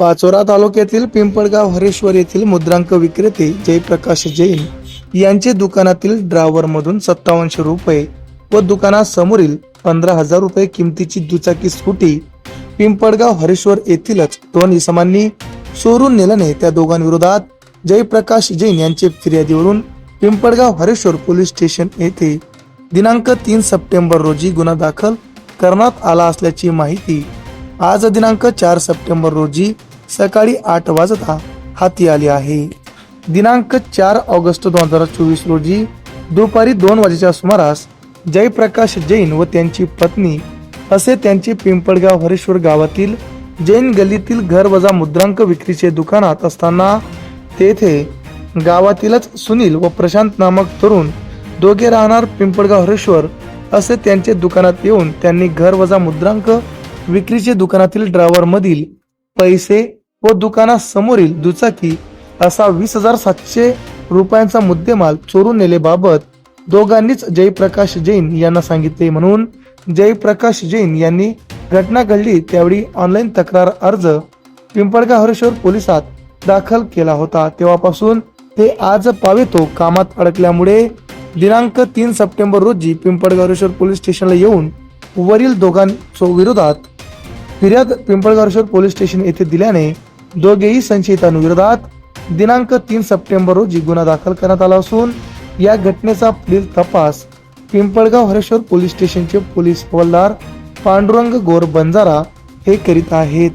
पाचोरा तालुक्यातील पिंपळगाव हरेश्वर येथील मुद्रांक विक्रेते जयप्रकाश जैन यांचे दुकानातील ड्रायव्हर मधून सत्तावनशे रुपये व दुकानासमोरील पंधरा हजार रुपये किमतीची दुचाकी स्कूटी पिंपळगाव हरेश्वर येथीलच दोन इसमांनी चोरून नेल्याने त्या दोघांविरोधात जयप्रकाश जैन यांचे फिर्यादीवरून पिंपळगाव हरेश्वर पोलीस स्टेशन येथे दिनांक तीन सप्टेंबर रोजी गुन्हा दाखल करण्यात आला असल्याची माहिती आज दिनांक चार सप्टेंबर रोजी सकाळी आठ वाजता हाती आली आहे. दिनांक चार ऑगस्ट दोन हजार चोवीस रोजी दुपारी दोन वाजेच्या सुमारास जयप्रकाश जैन व त्यांची पत्नी असे त्यांचे पिंपळगाव हरेश्वर गावातील जैन गल्लीतील घर वजा मुद्रांक विक्रीचे दुकानात असताना तेथे गावातीलच सुनील व प्रशांत नामक तरुण दोघे राहणार पिंपळगाव हरेश्वर असे त्यांचे दुकानात येऊन त्यांनी घर वजा मुद्रांक विक्रीचे दुकानातील ड्रायव्हर मधील पैसे व दुकानासमोरील दुचाकी असा वीस हजार सातशे रुपयांचा मुद्देमाल चोरून नेलेबाबत दोघांनीच जयप्रकाश जैन यांना सांगितले. म्हणून जयप्रकाश जैन यांनी घटना घडली त्यावेळी ऑनलाईन तक्रार अर्ज पिंपळगाव हरेश्वर पोलिसात दाखल केला होता. तेव्हापासून ते आज पावेतो कामात अडकल्यामुळे दिनांक तीन सप्टेंबर रोजी पिंपळगाव हरेश्वर पोलीस स्टेशनला येऊन वरील दोघांच्या विरोधात फिर्याद पिंपळगावेश्वर पोलीस स्टेशन येथे दिल्याने दोघेही संशयितांविरोधात दिनांक तीन सप्टेंबर रोजी गुन्हा दाखल करण्यात आला असून या घटनेचा पुढील तपास पिंपळगाव हरेश्वर पोलीस स्टेशनचे पोलीस हवालदार पांडुरंग गोर बंजारा हे करीत आहेत.